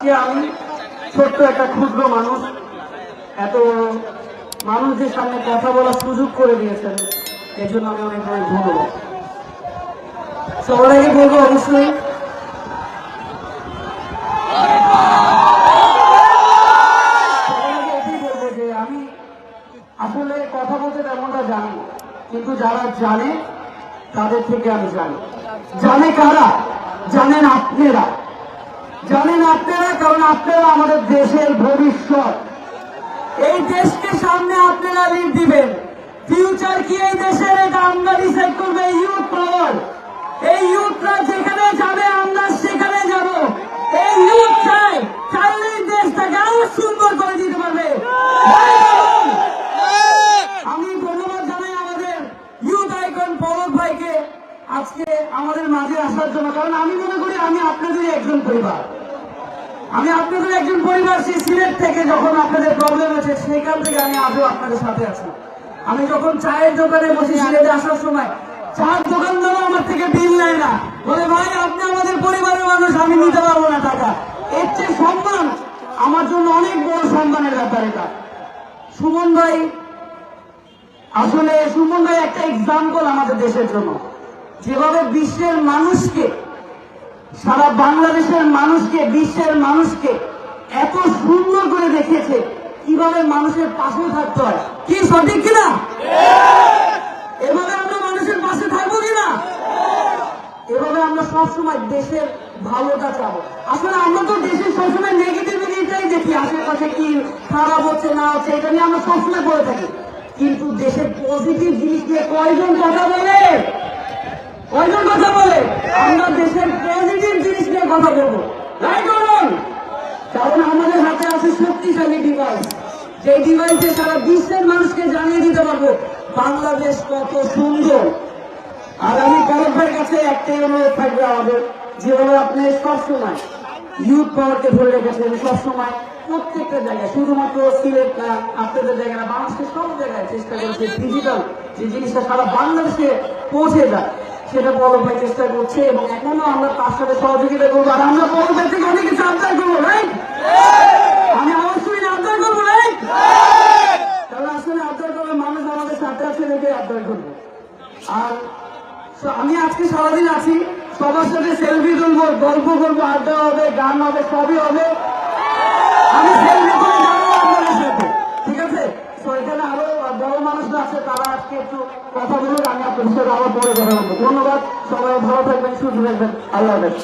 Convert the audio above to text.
আমি ছোট্ট একটা ক্ষুদ্র মানুষ, এত মানুষদের সামনে কথা বলার সুযোগ করে দিয়েছেন এর জন্য আমি অনেক অনেক ধন্যবাদ। সবার বলব অবশ্যই আসলে কথা বলতে তেমনটা জানি কিন্তু যারা জানে, তাদের থেকে আমি জানি। জানে কারা? জানেন আপনারা। জানেন আপনারা, কারণ আপনারা আমাদের দেশের ভবিষ্যৎ। এই দেশকে সামনে আপনারা লিড দিবেন। ফিউচার কি এই দেশের? এটা আমরা ডিসাইড করবে ইউথ পাওয়ার এই ইউথরা যেখানে যাবে, আমরা সেখানে যাব। এই ইউথ চাই, চাইলে দেশটাকে আরও সুন্দর করে দিতে পারবে। আমি ধন্যবাদ জানাই আমাদের ইউথ আইকন পরব ভাইকে। আজকে আমাদের মাঝে আসার জন্য, কারণ আমি মনে করি আমি আপনাদেরই একজন পরিবার। আমি আপনাদের একজন পরিবার, সেই সিলেট থেকে যখন আপনাদের প্রবলেম আছে সেখান থেকে আমি আজও আপনাদের সাথে আছি। আমি যখন চায়ের দোকানে বসে সিলেটে আসার সময় চার দোকানদারও আমার থেকে বিল নেয় না। বলে, ভাই, আপনি আমাদের পরিবারের মানুষ, আমি নিতে পারব না টাকা। এর চেয়ে সম্মান আমার জন্য অনেক বড় সম্মানের ব্যাপার এটা। সুমন ভাই, আসলে সুমন ভাই একটা এক্সাম্পল আমাদের দেশের জন্য। যেভাবে বিশ্বের মানুষকে সারা বাংলাদেশের মানুষকে, বিশ্বের মানুষকে এত সুন্দর করে দেখেছে কীভাবে মানুষের পাশে থাকতে হয়। কি সঠিক কিনা? এভাবে আমরা মানুষের পাশে থাকব কিনা? এভাবে আমরা সবসময় দেশের ভালোটা চাবো। আসলে আমরা তো দেশের সবসময় নেগেটিভিটিটাই দেখি, আশেপাশে কি খারাপ হচ্ছে, না হচ্ছে, এটা নিয়ে আমরা সবসময় করে থাকি। কিন্তু দেশের পজিটিভ জিনিস নিয়ে কয়জন কথা বলে? কয়জন কথা বলে? আমরা দেশের পজিটিভ রাইট বলুন কারণ আমাদের হাতে আছে শক্তিশালী ডিভাইস যে ডিভাইসে সারা বিশ্বের মানুষকে জানিয়ে দিতে পারব, বাংলাদেশ কত সুন্দর। আর আমি পরব কাছে একটাই অনুরোধ থাকবে আমাদের যেভাবে আপনি সবসময় ইউথ পাওয়ারকে ধরে রেখেছেন, সবসময় প্রত্যেকটা জায়গায়, শুধুমাত্র সিলেট না, আপনাদের জায়গায় না, বাংলাদেশের সব জায়গায় চেষ্টা করেছে ডিজিটাল যে জিনিসটা সারা বাংলাদেশে পৌঁছে যায়। সেটা ভাই চেষ্টা করছে এবং এখনও আমরা তার সাথে সহযোগিতা করব। আর আমরা ভাই থেকে অনেক কিছু আবদার করব রাইট আমি অবশ্যই আবদার করব রাইট তাহলে আসলে আবদার করবে মানুষ আমাদের সাথে আছে দেখে আবদার করব। আর আমি আজকে সারাদিন আছি, সবার সাথে সেলফি তুলবো, গল্প করব, আড্ডা হবে, গান হবে, সবই হবে। আমি সেলফি ঠিক আছে তো এখানে আরও বড় মানুষরা আছে তারা আজকে একটু কথা বলুন আমি আপনাদের সাথে আবার পরে কথা ধন্যবাদ, সবাই ভালো থাকবেন, সুস্থ থাকবেন। আল্লাহ হাফেজ।